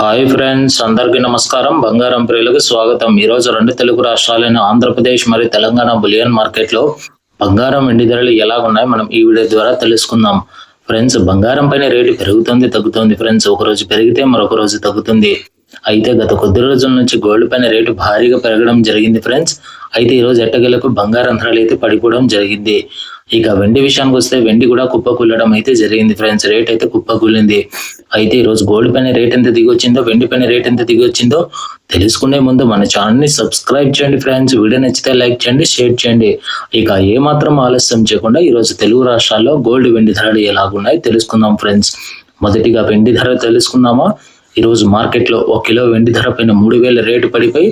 Hi friends అందరికీ నమస్కారం. బంగారం ప్రియులకు స్వాగతం. ఈ రోజు రెండు తెలుగు రాష్ట్రాలైన ఆంధ్రప్రదేశ్ మరియు తెలంగాణ బులియన్ మార్కెట్లో బంగారం వెండి ధరలు ఎలా ఉన్నాయి మనం ఈ వీడియో ద్వారా తెలుసుకుందాం. ఫ్రెండ్స్ బంగారం పైన రేటు పెరుగుతుంది తగ్గుతుంది ఫ్రెండ్స్. ఒక రోజు పెరిగితే మరొక రోజు తగ్గుతుంది. అయితే గత కొద్ది రోజుల నుంచి గోల్డ్ పైన రేటు భారీగా పెరగడం జరిగింది ఫ్రెండ్స్. అయితే ఈ రోజు ఎట్టగలకు బంగారం ధరలు అయితే పడిపోవడం జరిగింది. ఇక వెండి విషయానికి వస్తే వెండి కూడా కుప్పకూలడం అయితే జరిగింది ఫ్రెండ్స్. రేట్ అయితే కుప్పకూలింది అయితే ఈరోజు గోల్డ్ పైన రేట్ ఎంత దిగొచ్చిందో వెండి పైన రేట్ ఎంత దిగొచ్చిందో తెలుసుకునే ముందు మన ఛానల్ని సబ్స్క్రైబ్ చేయండి ఫ్రెండ్స్. వీడియో నచ్చితే లైక్ చేయండి షేర్ చేయండి. ఇక ఏమాత్రం ఆలస్యం చేయకుండా ఈరోజు తెలుగు రాష్ట్రాల్లో గోల్డ్ వెండి ధరలు ఎలాగున్నాయి తెలుసుకుందాం ఫ్రెండ్స్. మొదటిగా వెండి ధర తెలుసుకుందామా? ఈరోజు మార్కెట్లో ఒక కిలో వెండి ధర పైన మూడు వేల రేటు పడిపోయి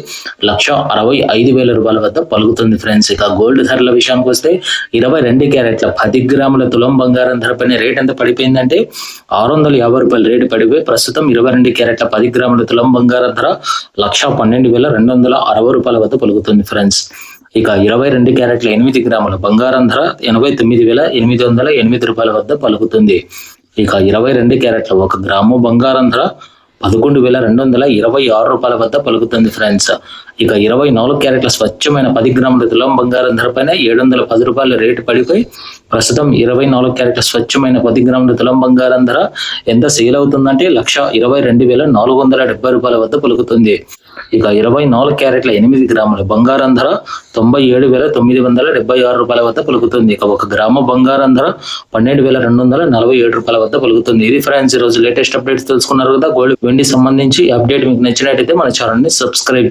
లక్ష అరవై ఐదు వేల రూపాయల వద్ద పలుకుతుంది ఫ్రెండ్స్. ఇక గోల్డ్ ధరల విషయానికి వస్తే ఇరవై రెండు క్యారెట్ల పది గ్రాముల తులం బంగారం ధర పైన రేట్ ఎంత పడిపోయిందంటే ఆరు వందల యాభై రూపాయల రేటు పడిపోయి ప్రస్తుతం ఇరవై రెండు క్యారెట్ల పది గ్రాముల తులం బంగారం ధర లక్ష పన్నెండు వేల రెండు వందల అరవై రూపాయల వద్ద పలుకుతుంది ఫ్రెండ్స్. ఇక ఇరవై రెండు క్యారెట్ల ఎనిమిది గ్రాముల బంగారం ధర ఎనభై తొమ్మిది వేల ఎనిమిది వందల ఎనిమిది రూపాయల వద్ద పలుకుతుంది. ఇక ఇరవై రెండు క్యారెట్ల ఒక గ్రాము బంగారం ధర పదకొండు వేల రెండు వందల ఇరవై ఆరు రూపాయల వద్ద పలుకుతుంది ఫ్రెండ్స్ ఇక ఇరవై నాలుగు క్యారెట్ల స్వచ్ఛమైన పది గ్రాముల తులం బంగారం ధరపైన ఏడు వందల పది రూపాయల రేటు పడిపోయి ప్రస్తుతం ఇరవై నాలుగు క్యారెట్ల స్వచ్ఛమైన పది గ్రాముల తులం బంగారం ధర ఎంత సేల్ అవుతుందంటే లక్ష ఇరవై రెండు వేల నాలుగు వందల డెబ్బై రూపాయల వద్ద పలుకుతుంది. ఇక ఇరవై నాలుగు క్యారెట్ల ఎనిమిది గ్రాముల బంగారం ధర తొంభై ఏడు వేల తొమ్మిది వందల డెబ్బై ఆరు రూపాయల వద్ద పలుకుతుంది. ఇక ఒక గ్రామ బంగారం ధర పన్నెండు వేల రెండు వందల నలభై ఏడు రూపాయల వద్ద పలుకుతుంది. ఇది ఫ్రెండ్స్ ఈరోజు లేటెస్ట్ అప్డేట్స్ తెలుసుకున్నారు కదా. గోల్డ్ వెండి సంబంధించి అప్డేట్ మీకు నచ్చినట్టయితే మన ఛానల్ని సబ్స్క్రైబ్